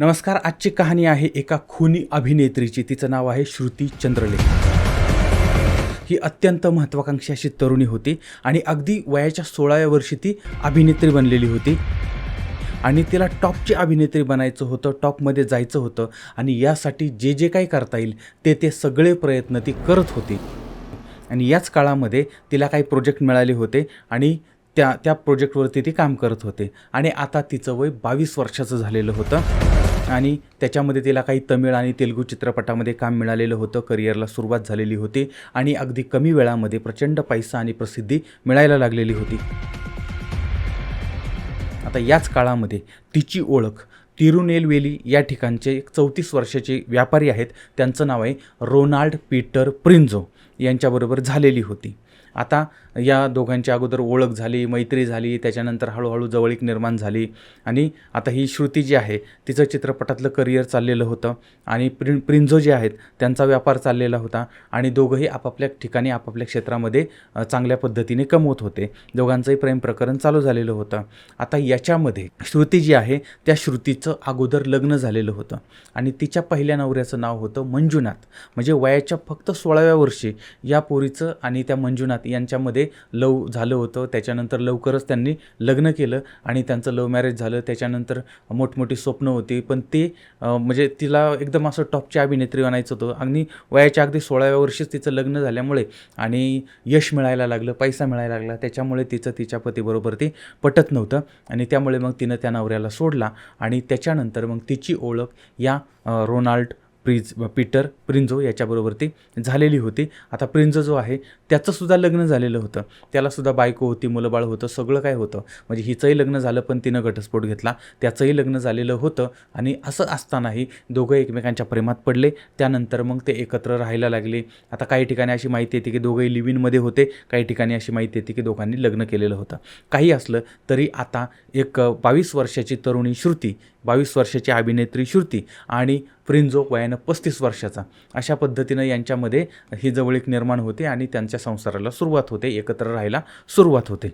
नमस्कार आजची कहाणी आहे एका खुनी अभिनेत्रीची. तिचं नाव आहे श्रुती चंद्रलेखा. ही अत्यंत महत्त्वाकांक्षी अशी तरुणी होती आणि अगदी वयाच्या सोळाव्या वर्षी ती अभिनेत्री बनलेली होती. आणि तिला टॉपची अभिनेत्री बनायचं होतं टॉपमध्ये जायचं होतं आणि यासाठी जे जे काही करता येईल ते ते सगळे प्रयत्न ती करत होती. आणि याच काळामध्ये तिला काही प्रोजेक्ट मिळाले होते आणि त्या त्या प्रोजेक्टवरती ती काम करत होते. आणि आता तिचं वय बावीस वर्षाचं झालेलं होतं. आणि त्याच्यामध्ये तिला काही तमिळ आणि तेलुगू चित्रपटामध्ये काम मिळालेलं होतं. करिअरला सुरुवात झालेली होती आणि अगदी कमी वेळामध्ये प्रचंड पैसा आणि प्रसिद्धी मिळायला लागलेली होती. आता याच काळामध्ये तिची ओळख तिरुनेलवेली या ठिकाणचे एक चौतीस वर्षाचे व्यापारी आहेत. त्यांचं नाव आहे रोनाल्ड पीटर प्रिन्झो. यांच्याबरोबर झालेली होती. आता या दोघांच्या अगोदर ओळख झाली मैत्री झाली त्याच्यानंतर हळूहळू जवळीक निर्माण झाली. आणि आता ही श्रुती जी आहे तिचं चित्रपटातलं करिअर चाललेलं होतं आणि प्रिं प्रिंझो जे आहेत त्यांचा व्यापार चाललेला होता आणि दोघंही आपापल्या ठिकाणी आपापल्या क्षेत्रामध्ये चांगल्या पद्धतीने कमवत होते. दोघांचंही प्रेम प्रकरण चालू झालेलं होतं. आता याच्यामध्ये श्रुती जी आहे त्या श्रुतीचं अगोदर लग्न झालेलं होतं आणि तिच्या पहिल्या नवऱ्याचं नाव होतं मंजुनाथ. म्हणजे वयाच्या फक्त सोळाव्या वर्षी या पोरीचं आणि त्या मंजुनाथ यांच्यामध्ये लव झालं होतं. त्याच्यानंतर लवकरच त्यांनी लग्न केलं आणि त्यांचं लव मॅरेज झालं. त्याच्यानंतर मोठमोठी स्वप्न होती. पण ते म्हणजे तिला एकदम असं टॉपची अभिनेत्री बनायचं होतं. आणि वयाच्या अगदी सोळाव्या वर्षीच तिचं लग्न झाल्यामुळे आणि यश मिळायला लागलं पैसा मिळायला लागला. त्याच्यामुळे तिचं तिच्या पतीबरोबर ते पटत नव्हतं. आणि त्यामुळे मग तिनं त्या नवऱ्याला सोडला आणि त्याच्यानंतर मग तिची ओळख या रोनाल्ड प्रिज पीटर प्रिंझो याच्याबरोबर ती झालेली होती. आता प्रिंझो जो आहे त्याचंसुद्धा लग्न झालेलं होतं. त्यालासुद्धा बायको होती मुलंबाळ होतं सगळं काय होतं. म्हणजे हिचंही लग्न झालं पण तिनं घटस्फोट घेतला. त्याचंही लग्न झालेलं होतं आणि असं असतानाही दोघं एकमेकांच्या प्रेमात पडले. त्यानंतर मग ते एकत्र राहायला लागले. आता काही ठिकाणी अशी माहिती येते की दोघंही लिव्हिनमध्ये होते. काही ठिकाणी अशी माहिती येते की दोघांनी लग्न केलेलं होतं. काही असलं तरी आता एक बावीस वर्षाची तरुणी श्रुती बावीस वर्षाची अभिनेत्री श्रुती आणि प्रिन्झो वयानं पस्तीस वर्षाचा. अशा पद्धतीनं यांच्यामध्ये ही जवळीक निर्माण होते आणि त्यांच्या संसाराला सुरुवात होते एकत्र राहायला सुरुवात होते.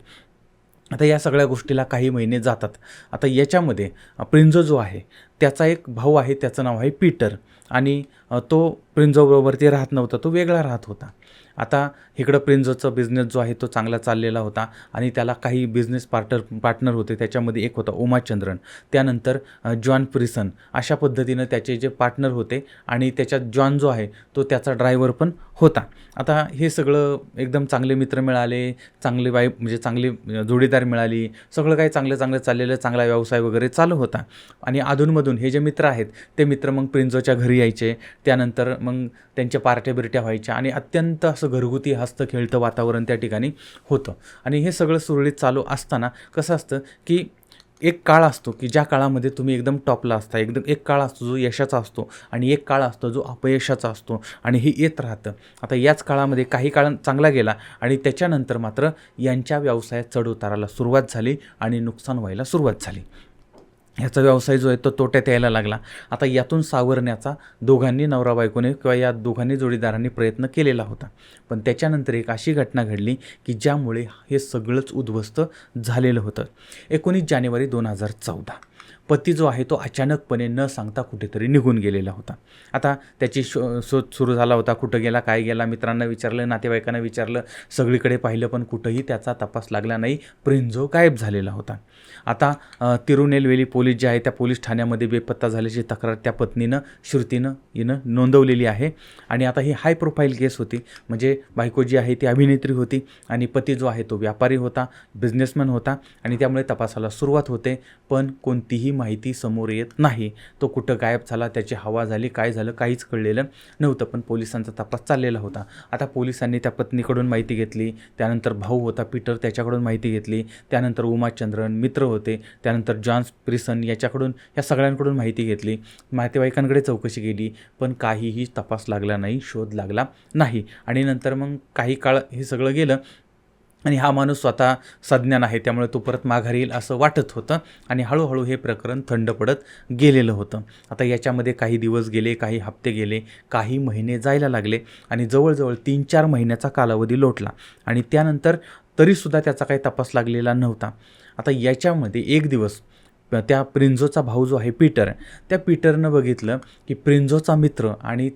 आता या सगळ्या गोष्टीला काही महिने जातात. आता याच्यामध्ये प्रिन्झो जो आहे त्याचा एक भाऊ आहे त्याचं नाव आहे पीटर. आणि तो प्रिंजोबरोबर ते राहत नव्हता तो वेगळा राहत होता. आता इकडं प्रिंजोचा बिझनेस जो आहे तो चांगला चाललेला होता आणि त्याला काही बिझनेस पार्टनर पार्टनर होते त्याच्यामध्ये एक होता उमाचंद्रन. त्यानंतर जॉन प्रिसन अशा पद्धतीनं त्याचे जे पार्टनर होते आणि त्याच्यात जॉन जो आहे तो त्याचा ड्रायव्हर पण होता. आता हे सगळं एकदम चांगले मित्र मिळाले चांगले बाई म्हणजे चांगली जोडीदार मिळाली सगळं काही चांगलं चांगलं चाललेलं चांगला व्यवसाय वगैरे चालू होता. आणि अधूनमधून हे जे मित्र आहेत ते मित्र मग प्रिंजोच्या घरी यायचे त्यानंतर मग त्यांच्या पार्ट्या बिरट्या व्हायच्या आणि अत्यंत असं घरगुती हसतं खेळतं वातावरण त्या ठिकाणी होतं. आणि हे सगळं सुरळीत चालू असताना कसं असतं की एक काळ असतो की ज्या काळामध्ये तुम्ही एकदम टॉपला असता एकदम एक काळ असतो जो यशाचा असतो आणि एक काळ असतो जो अपयशाचा असतो आणि हे येत राहतं. आता याच काळामध्ये काही काळ चांगला गेला आणि त्याच्यानंतर मात्र यांच्या व्यवसायात चढउताराला सुरुवात झाली आणि नुकसान व्हायला सुरुवात झाली. ह्याचा व्यवसाय जो आहे तो तोट्यात यायला लागला. आता यातून सावरण्याचा दोघांनी नवरा बायकोने किंवा या दोघांनी जोडीदारांनी प्रयत्न केलेला होता. पण त्याच्यानंतर एक अशी घटना घडली की ज्यामुळे हे सगळंच उद्ध्वस्त झालेलं होतं. एकोणीस जानेवारी दोन हजार चौदा. पती जो आहे तो अचानकपणे न सांगता कुठेतरी निघून गेलेला होता. आता त्याची शो शोध सुरू झाला होता कुठं गेला काय गेला मित्रांना विचारलं नातेवाईकांना विचारलं सगळीकडे पाहिलं पण कुठंही त्याचा तपास लागला नाही प्रिंझो गायब झालेला होता. आता तिरुनेलवेली पोलीस जे आहे त्या पोलीस ठाण्यामध्ये बेपत्ता झाल्याची तक्रार त्या पत्नीनं श्रुतीनं हिनं नोंदवलेली आहे. आणि आता ही हाय प्रोफाईल केस होती. म्हणजे बायको जी आहे ती अभिनेत्री होती आणि पती जो आहे तो व्यापारी होता बिझनेसमॅन होता आणि त्यामुळे तपासाला सुरुवात होते. पण कोणतीही माहिती समोर येत नाही. तो कुठं गायब झाला त्याची हवा झाली काय झालं काहीच कळलेलं नव्हतं पण पोलिसांचा तपास चाललेला होता. आता पोलिसांनी त्या पत्नीकडून माहिती घेतली त्यानंतर भाऊ होता पीटर त्याच्याकडून माहिती घेतली त्यानंतर उमाचंद्रन मित्र होते त्यानंतर जॉन्स प्रिसन याच्याकडून या सगळ्यांकडून माहिती घेतली. नातेवाईकांकडे चौकशी केली पण काहीही तपास लागला नाही शोध लागला नाही. आणि नंतर मग काही काळ हे सगळं गेलं आणि हा माणूस स्वतः सज्ञान आहे त्यामुळे तो परत माघारी येईल असं वाटत होतं. आणि हळूहळू हे प्रकरण थंड पडत गेलेलं होतं. आता याच्यामध्ये काही दिवस गेले काही हप्ते गेले काही महिने जायला लागले आणि जवळजवळ तीन चार महिन्याचा कालावधी लोटला. आणि त्यानंतर तरीसुद्धा त्याचा काही तपास लागलेला नव्हता. आता याच्यामध्ये एक दिवस त्या प्रिन्झोचा भाऊ जो आहे पीटर त्या पीटरनं बघितलं की प्रिन्झोचा मित्र आणि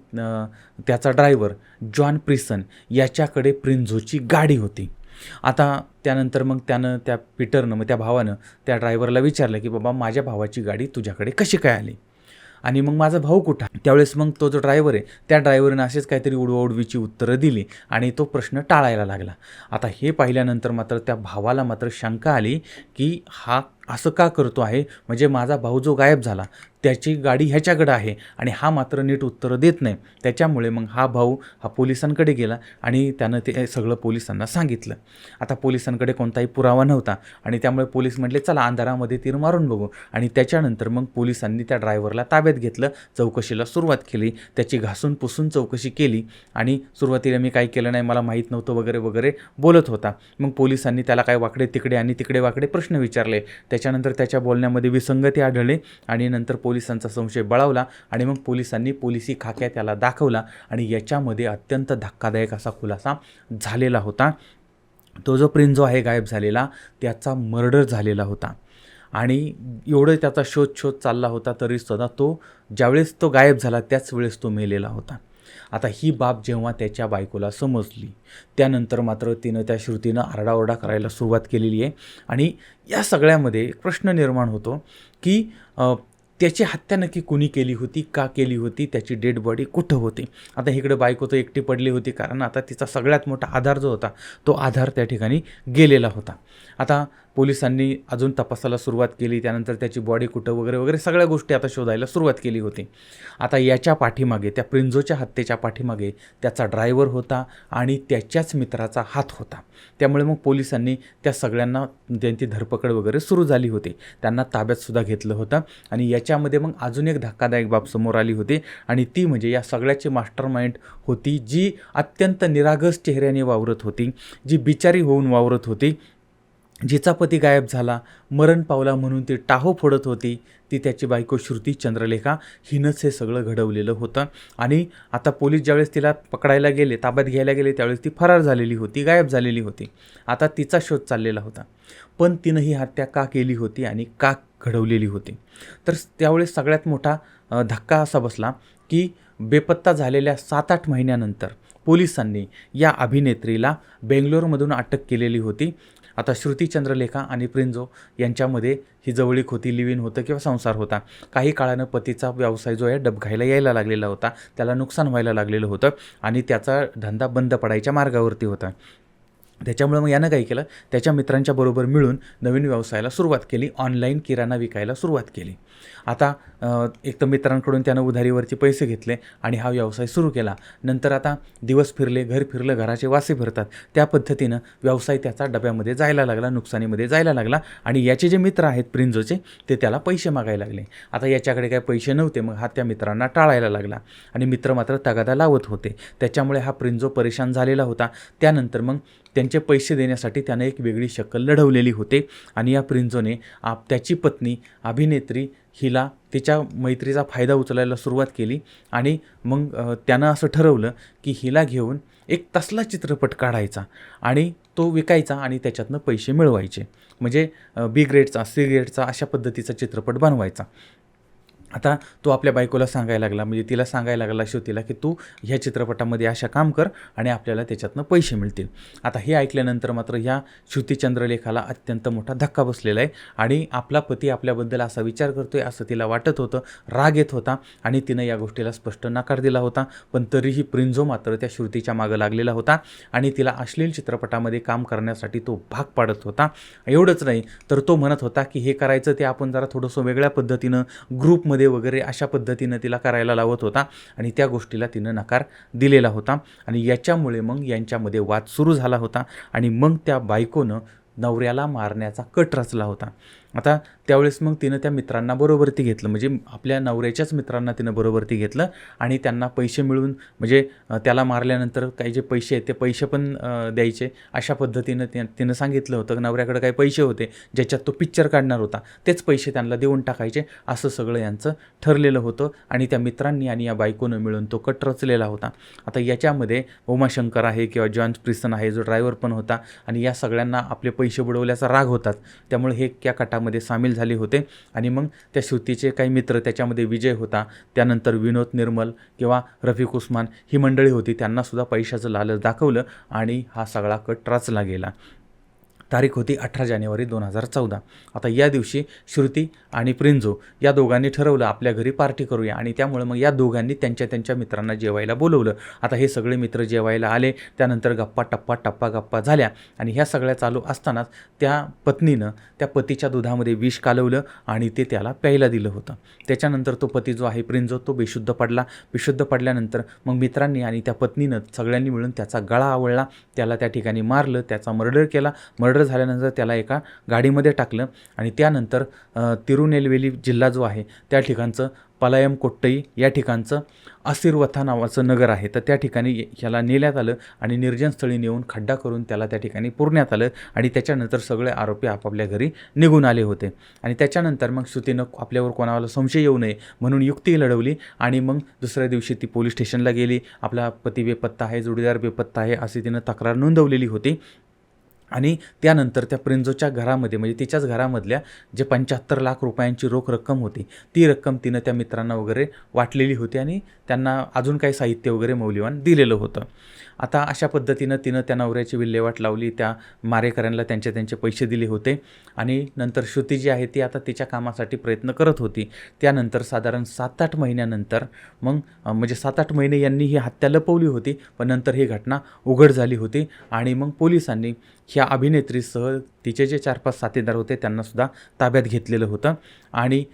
त्याचा ड्रायव्हर जॉन प्रिसन याच्याकडे प्रिन्झोची गाडी होती. आता त्यानंतर मग त्यानं त्या पीटरनं मग त्या भावानं त्या ड्रायव्हरला विचारलं की बाबा माझ्या भावाची गाडी तुझ्याकडे कशी काय आली? आणि मग माझा भाऊ कुठं त्यावेळेस मग तो जो ड्रायव्हर आहे त्या ड्रायव्हरनं असेच काहीतरी उडवाउडवीची उत्तरं दिली आणि तो प्रश्न टाळायला लागला. आता हे पाहिल्यानंतर मात्र त्या भावाला मात्र शंका आली की हा असं का करतो आहे? म्हणजे माझा भाऊ जो गायब झाला त्याची गाडी ह्याच्याकडं आहे आणि हा मात्र नीट उत्तरं देत नाही. त्याच्यामुळे मग हा भाऊ हा पोलिसांकडे गेला आणि त्यानं ते सगळं पोलिसांना सांगितलं. आता पोलिसांकडे कोणताही पुरावा नव्हता आणि त्यामुळे पोलीस म्हटले चला अंधारामध्ये तीर मारून बघू. आणि त्याच्यानंतर मग पोलिसांनी त्या ड्रायव्हरला ताब्यात घेतलं चौकशीला सुरुवात केली त्याची घासून पुसून चौकशी केली आणि सुरुवातीला मी काही केलं नाही मला माहीत नव्हतं वगैरे वगैरे बोलत होता. मग पोलिसांनी त्याला काय वाकडे तिकडे आणि तिकडे वाकडे प्रश्न विचारले. त्याच्यानंतर त्याच्या बोलण्यामध्ये विसंगती आढळली आणि नंतर पोलिसांचा संशय बळावला आणि मग पोलिसांनी पोलिसी खाक्या त्याला दाखवला आणि याच्यामध्ये अत्यंत धक्कादायक असा खुलासा झालेला होता. तो जो प्रिन्झो आहे गायब झालेला त्याचा मर्डर झालेला होता. आणि एवढं त्याचा शोध शोध चालला होता तरी सुद्धा तो ज्यावेळेस तो गायब झाला त्याच वेळेस तो मेलेला होता. आता ही बाब जेव्हा त्याच्या बायकोला समजली त्यानंतर मात्र तिनं त्या श्रुतीनं आरडाओरडा करायला सुरुवात केलेली आहे. आणि या सगळ्यामध्ये एक प्रश्न निर्माण होतो की त्याची हत्या नक्की कुणी केली होती का केली होती त्याची डेड बॉडी कुठं होती? आता इकडे बायको तर एकटी पडली होती कारण आता तिचा सगळ्यात मोठा आधार जो होता तो आधार त्या ठिकाणी गेलेला होता. आता पोलिसांनी अजून तपासाला सुरुवात केली. त्यानंतर त्याची बॉडी कुठं वगैरे वगैरे सगळ्या गोष्टी आता शोधायला सुरुवात केली होती. आता याच्या पाठीमागे त्या प्रिंजोच्या हत्येच्या पाठीमागे त्याचा ड्रायव्हर होता आणि त्याच्याच मित्राचा हात होता. त्यामुळे मग पोलिसांनी त्या सगळ्यांना त्यांची धरपकड वगैरे सुरू झाली होती. त्यांना ताब्यातसुद्धा घेतलं होतं आणि याच्यामध्ये मग अजून एक धक्कादायक बाब समोर आली होती आणि ती म्हणजे या सगळ्याची मास्टर माइंड होती जी अत्यंत निरागस चेहऱ्याने वावरत होती जी बिचारी होऊन वावरत होती. जिचा पती गायब झाला मरण पावला म्हणून ती टाहो फोडत होती. ती त्याची बायको श्रुती चंद्रलेखा हिनंच हे सगळं घडवलेलं होतं. आणि आता पोलीस ज्यावेळेस तिला पकडायला गेले ताब्यात घ्यायला गेले त्यावेळेस ती फरार झालेली होती गायब झालेली होती. आता तिचा शोध चाललेला होता. पण तिनं ही हत्या का केली होती आणि का घडवलेली होती? तर त्यावेळेस सगळ्यात मोठा धक्का असा बसला की बेपत्ता झालेल्या सात आठ महिन्यानंतर पोलिसांनी या अभिनेत्रीला बेंगलोरमधून अटक केलेली होती. आता श्रुती चंद्रलेखा आणि प्रिंजो यांच्यामध्ये ही जवळीक होती लिव्हिन होतं किंवा संसार होता. काही काळानं पतीचा व्यवसाय जो आहे डबघायला यायला लागलेला होता. त्याला नुकसान व्हायला लागलेलं होतं आणि त्याचा धंदा बंद पडायच्या मार्गावरती होता. त्याच्यामुळे मग यानं काय केलं? त्याच्या मित्रांच्या बरोबर मिळून नवीन व्यवसायाला सुरुवात केली. ऑनलाईन किराणा विकायला सुरुवात केली. आता एक तर मित्रांकडून त्यानं उधारीवरचे पैसे घेतले आणि हा व्यवसाय सुरू केला. नंतर आता दिवस फिरले घर फिरलं घराचे वासे फिरतात त्या पद्धतीनं व्यवसाय त्याचा डब्यामध्ये जायला लागला नुकसानीमध्ये जायला लागला आणि याचे जे मित्र आहेत प्रिंजोचे ते त्याला पैसे मागायला लागले. आता याच्याकडे काय पैसे नव्हते मग हा त्या मित्रांना टाळायला लागला आणि मित्र मात्र तगादा लावत होते. त्याच्यामुळे हा प्रिंजो परेशान झालेला होता. त्यानंतर मग त्यांचे पैसे देण्यासाठी त्यानं एक वेगळी शक्कल लढवलेली होते आणि या प्रिंजोने आप त्याची पत्नी अभिनेत्री हिला तिच्या मैत्रीचा फायदा उचलायला सुरुवात केली आणि मग त्यानं असं ठरवलं की हिला घेऊन एक तसला चित्रपट काढायचा आणि तो विकायचा आणि त्याच्यातनं पैसे मिळवायचे. म्हणजे बी ग्रेडचा सी ग्रेडचा अशा पद्धतीचा चित्रपट बनवायचा. आता तो आपल्या बायकोला सांगायला लागला म्हणजे तिला सांगायला लागला श्रुतीला की तू ह्या चित्रपटामध्ये अशा काम कर आणि आपल्याला त्याच्यातनं पैसे मिळतील. आता हे ऐकल्यानंतर मात्र ह्या श्रुती चंद्रलेखाला अत्यंत मोठा धक्का बसलेला आहे आणि आपला पती आपल्याबद्दल असा विचार करतोय असं तिला वाटत होतं राग येत होता आणि तिनं या गोष्टीला स्पष्ट नकार दिला होता. पण तरीही प्रिंझो मात्र त्या श्रुतीच्या मागं लागलेला होता आणि तिला अश्लील चित्रपटामध्ये काम करण्यासाठी तो भाग पाडत होता. एवढंच नाही तर तो म्हणत होता की हे करायचं ते आपण जरा थोडंसं वेगळ्या पद्धतीनं ग्रुपमध्ये वगैरे अशा पद्धतीनं तिला करायला लावत होता आणि त्या गोष्टीला तिनं नकार दिलेला होता. आणि याच्यामुळे मग यांच्यामध्ये वाद सुरू झाला होता आणि मग त्या बायकोनं नवऱ्याला मारण्याचा कट रचला होता. आता त्यावेळेस मग तिनं त्या मित्रांना बरोबरती घेतलं. म्हणजे आपल्या नवऱ्याच्याच मित्रांना तिनं बरोबरती घेतलं आणि त्यांना पैसे मिळून म्हणजे त्याला मारल्यानंतर काही जे पैसे आहेत ते पैसे पण द्यायचे अशा पद्धतीनं त्या तिनं सांगितलं होतं नवऱ्याकडे काही पैसे होते ज्याच्यात तो पिक्चर काढणार होता. तेच पैसे त्यांना देऊन टाकायचे असं सगळं यांचं ठरलेलं होतं आणि त्या मित्रांनी आणि या बायकोनं मिळून तो कट रचलेला होता. आता याच्यामध्ये उमाशंकर आहे किंवा जॉन प्रिसन आहे जो ड्रायव्हर पण होता आणि या सगळ्यांना आपले पैसे बुडवल्याचा राग होतात. त्यामुळे हे त्या गटामध्ये सामील झाले होते. आणि मग त्या श्रुतीचे काही मित्र त्याच्यामध्ये विजय होता. त्यानंतर विनोद निर्मल किंवा रफिक उस्मान ही मंडळी होती. त्यांनासुद्धा पैशाचं लालच दाखवलं आणि हा सगळा कट रचला गेला. तारीख होती अठरा जानेवारी दोन हजार चौदा. आता या दिवशी श्रुती आणि प्रिंजो या दोघांनी ठरवलं आपल्या घरी पार्टी करूया. आणि त्यामुळे मग या दोघांनी त्यांच्या त्यांच्या मित्रांना जेवायला बोलवलं. आता हे सगळे मित्र जेवायला आले त्यानंतर गप्पा टप्पा टप्पा गप्पा झाल्या. आणि ह्या सगळ्या चालू असतानाच त्या पत्नीनं त्या पतीच्या दुधामध्ये विष कालवलं आणि ते त्याला प्यायला दिलं होतं. त्याच्यानंतर तो पती जो आहे प्रिंजो तो बेशुद्ध पडला. बेशुद्ध पडल्यानंतर मग मित्रांनी आणि त्या पत्नीनं सगळ्यांनी मिळून त्याचा गळा आवळला. त्याला त्या ठिकाणी मारलं त्याचा मर्डर केला. मर्डर झाल्यानंतर त्याला एका गाडीमध्ये टाकलं आणि त्यानंतर तिरुनेलवेली जिल्हा जो आहे त्या ठिकाणचं पलायम कोट्टई या ठिकाणचं असिरवथा नावाचं नगर आहे. तर त्या ठिकाणी ह्याला नेण्यात आलं आणि निर्जन स्थळी नेऊन खड्डा करून त्याला त्या ठिकाणी पुरण्यात आलं आणि त्याच्यानंतर सगळे आरोपी आपापल्या घरी निघून आले होते. आणि त्याच्यानंतर मग श्रुतीनं आपल्यावर कोणाला संशय येऊ नये म्हणून युक्ती लढवली आणि मग दुसऱ्या दिवशी ती पोलीस स्टेशनला गेली. आपला पती बेपत्ता आहे जोडीदार बेपत्ता आहे अशी तिनं तक्रार नोंदवलेली होती. आणि त्यानंतर त्या प्रिंजोच्या घरामध्ये म्हणजे तिच्याच घरामधल्या जे पंच्याहत्तर लाख रुपयांची रोख रक्कम होती ती रक्कम तिनं त्या मित्रांना वगैरे वाटलेली होती आणि त्यांना अजून काही साहित्य वगैरे मौल्यवान दिलेलं होतं. आता अशा पद्धतीनं तिनं त्या नवऱ्याची विल्हेवाट लावली त्या मारेकऱ्यांना त्यांचे त्यांचे पैसे दिले होते आणि नंतर श्रुती जी आहे ती आता तिच्या कामासाठी प्रयत्न करत होती. त्यानंतर साधारण सात आठ महिन्यानंतर मग म्हणजे सात आठ महिने यांनी ही हत्या लपवली होती पण नंतर ही घटना उघड झाली होती आणि मग पोलिसांनी ह्या अभिनेत्रीसह तिचे जे चार पाच साथीदार होते त्यांनासुद्धा ताब्यात घेतलेलं होतं. आणि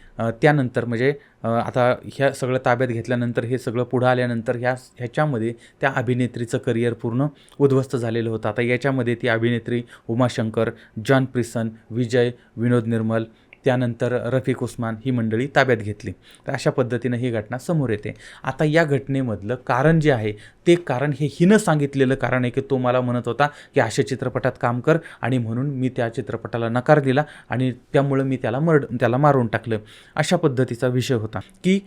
त्यानंतर म्हणजे आता ह्या सगळं ताब्यात घेतल्यानंतर हे सगळं पुढं आल्यानंतर ह्या ह्याच्यामध्ये त्या अभिनेत्रीचं करिअर पूर्ण उद्ध्वस्त झालेलं होतं. आता याच्यामध्ये ती अभिनेत्री उमाशंकर जॉन प्रिसन विजय विनोद निर्मल त्यानंतर रफिक उस्मान ही मंडळी ताब्यात घेतली. तर अशा पद्धतीनं ही घटना समोर येते. आता या घटनेमधलं कारण जे आहे ते कारण हे हिनं सांगितलेलं कारण आहे की तो मला म्हणत होता की अशा चित्रपटात काम कर आणि म्हणून मी त्या चित्रपटाला नकार दिला आणि त्यामुळं मी त्याला मर्ड त्याला मारून टाकलं. अशा पद्धतीचा विषय होता की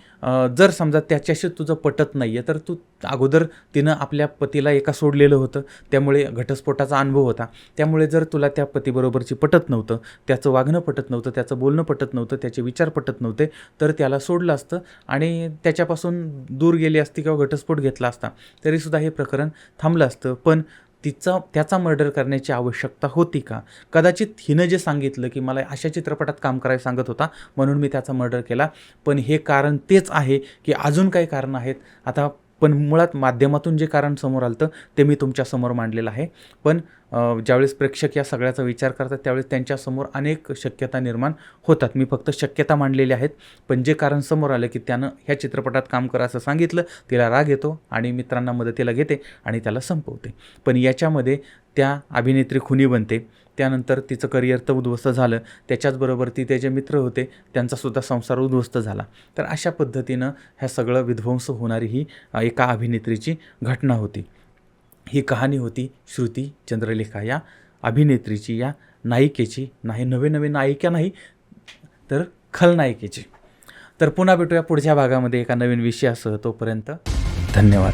जर समजा त्याच्याशी तुझं पटत नाही आहे तर तू अगोदर तिनं आपल्या पतीला एका सोडलेलं होतं. त्यामुळे घटस्फोटाचा अनुभव होता. त्यामुळे जर तुला त्या पतीबरोबरची पटत नव्हतं त्याचं वागणं पटत नव्हतं त्याचं बोलणं पटत नव्हतं त्याचे विचार पटत नव्हते तर त्याला सोडलं असतं आणि त्याच्यापासून दूर गेली असती किंवा घटस्फोट घेतला असता तरीसुद्धा हे प्रकरण थांबलं असतं. पण तिचा त्याचा मर्डर करण्याची आवश्यकता होती का? कदाचित हिनं जे सांगितलं की मला अशा चित्रपटात काम करायला सांगत होता म्हणून मी त्याचा मर्डर केला. पण हे कारण तेच आहे की अजून काही कारणं आहेत. आता पण मुळात माध्यमातून जे कारण समोर आलं ते मी तुमच्यासमोर मांडलेलं आहे. पण ज्यावेळेस प्रेक्षक या सगळ्याचा विचार करतात त्यावेळेस त्यांच्यासमोर अनेक शक्यता निर्माण होतात. मी फक्त शक्यता मांडलेल्या आहेत पण जे कारण समोर आलं की त्यानं ह्या चित्रपटात काम करा असं सांगितलं तिला राग येतो आणि मित्रांना मदतीला घेते आणि त्याला संपवते. पण याच्यामध्ये त्या अभिनेत्री खुनी बनते. त्यानंतर तिचं करिअर तर उद्ध्वस्त झालं. त्याच्याचबरोबर ती त्याचे मित्र होते. त्यांचासुद्धा संसार उद्ध्वस्त झाला. तर अशा पद्धतीनं ह्या सगळं विध्वंस होणारी ही एका अभिनेत्रीची घटना होती. ही कहाणी होती श्रुती चंद्रलेखा या अभिनेत्रीची या नायिकेची. नाही नवे नवे नायिका नाही तर खलनायिकेची तर पुन्हा भेटूया पुढच्या भागामध्ये एका नवीन विषयासह. तोपर्यंत धन्यवाद.